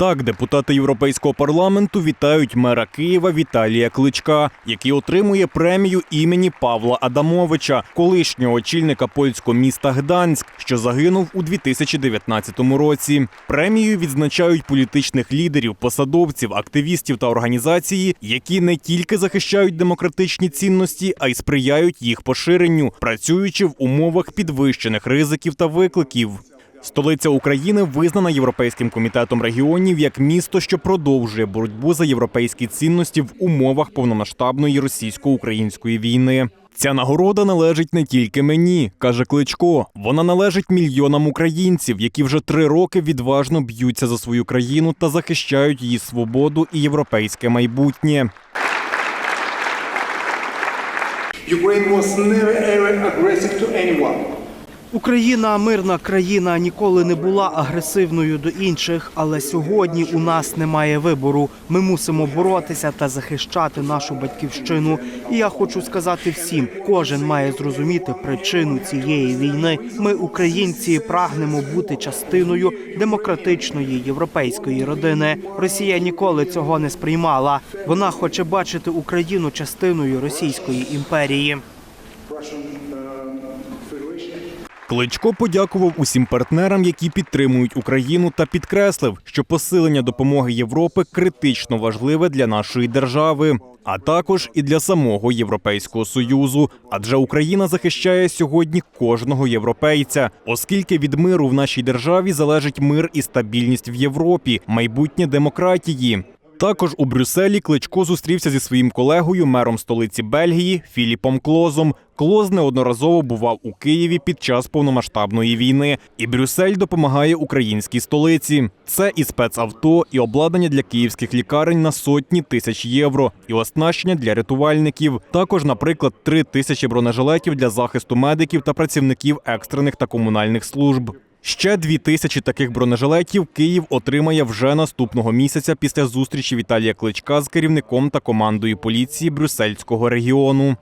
Так, депутати Європейського парламенту вітають мера Києва Віталія Кличка, який отримує премію імені Павла Адамовича, колишнього очільника польського міста Гданськ, що загинув у 2019 році. Премією відзначають політичних лідерів, посадовців, активістів та організації, які не тільки захищають демократичні цінності, а й сприяють їх поширенню, працюючи в умовах підвищених ризиків та викликів. Столиця України визнана Європейським комітетом регіонів як місто, що продовжує боротьбу за європейські цінності в умовах повномасштабної російсько-української війни. Ця нагорода належить не тільки мені, каже Кличко. Вона належить мільйонам українців, які вже три роки відважно б'ються за свою країну та захищають її свободу і європейське майбутнє. Ukraine was never ever anyone. Україна мирна країна ніколи не була агресивною до інших, але сьогодні у нас немає вибору. Ми мусимо боротися та захищати нашу батьківщину. І я хочу сказати всім: кожен має зрозуміти причину цієї війни. Ми, українці, прагнемо бути частиною демократичної європейської родини. Росія ніколи цього не сприймала. Вона хоче бачити Україну частиною Російської імперії. Кличко подякував усім партнерам, які підтримують Україну, та підкреслив, що посилення допомоги Європи критично важливе для нашої держави, а також і для самого Європейського союзу. Адже Україна захищає сьогодні кожного європейця, оскільки від миру в нашій державі залежить мир і стабільність в Європі, майбутнє демократії. Також у Брюсселі Кличко зустрівся зі своїм колегою, мером столиці Бельгії Філіпом Клозом. Клоз неодноразово бував у Києві під час повномасштабної війни, і Брюссель допомагає українській столиці. Це і спецавто, і обладнання для київських лікарень на сотні тисяч євро, і оснащення для рятувальників. Також, наприклад, три тисячі бронежилетів для захисту медиків та працівників екстрених та комунальних служб. Ще дві тисячі таких бронежилетів Київ отримає вже наступного місяця після зустрічі Віталія Кличка з керівником та командою поліції Брюссельського регіону.